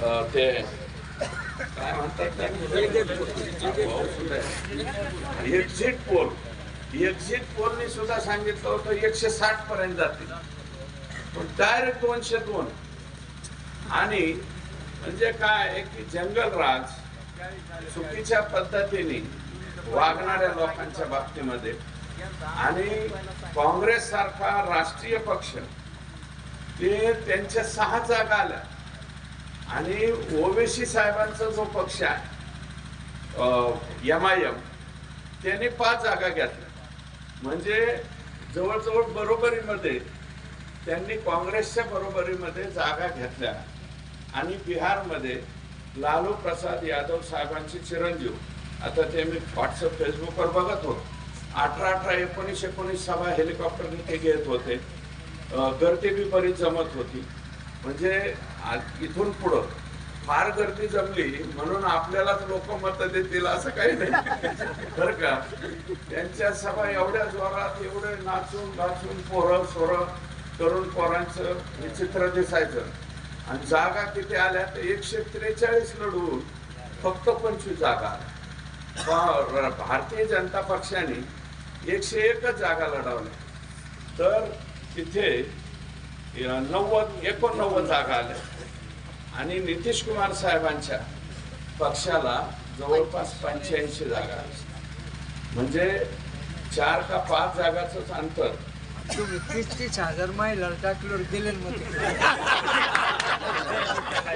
ते काय म्हणतात एक्झिट पोल एक्झिट पोलनी सुद्धा सांगितलं होतं एकशे साठ पर्यंत जातील. पण डायरेक्ट दोनशे दोन. आणि म्हणजे काय की जंगल राज चुकीच्या पद्धतीने वागणाऱ्या लोकांच्या बाबतीमध्ये. आणि काँग्रेस सारखा राष्ट्रीय पक्ष ते त्यांच्या सहा जागा आल्या. आणि ओवेसी साहेबांचा जो पक्ष आहे एम आय एम त्यांनी पाच जागा घेतल्या. म्हणजे जवळजवळ बरोबरीमध्ये त्यांनी काँग्रेसच्या बरोबरीमध्ये जागा घेतल्या आणि बिहारमध्ये लालू प्रसाद यादव साहेबांचे चिरंजीव. आता ते मी व्हॉट्सअप फेसबुकवर बघत होतो. अठरा अठरा एकोणीस एकोणीस सभा हेलिकॉप्टरने ते घेत होते. गर्दी बी बरीच जमत होती. म्हणजे इथून पुढं. फार गर्दी जमली म्हणून आपल्यालाच लोक मत देतील असं काही नाही. बर का? त्यांच्या सभा एवढ्या जोरात एवढे नाचून गाचून पोरं सोरं तरुण पोरांचं विचित्र दिसायचं. आणि जागा किती आल्या तर एकशे त्रेचाळीस लढून फक्त पंचवीस जागा. भारतीय जनता पक्षाने एकशे एकच जागा लढवल्या. तर तिथे नव्वद एकोणनव्वद जागा आल्या. आणि नितीश कुमार साहेबांच्या पक्षाला जवळपास पंच्याऐंशी जागा म्हणजे चार का पाच जागाच अंतर. तीस तीस हजार महिला टाकल्यावर गेले ना मग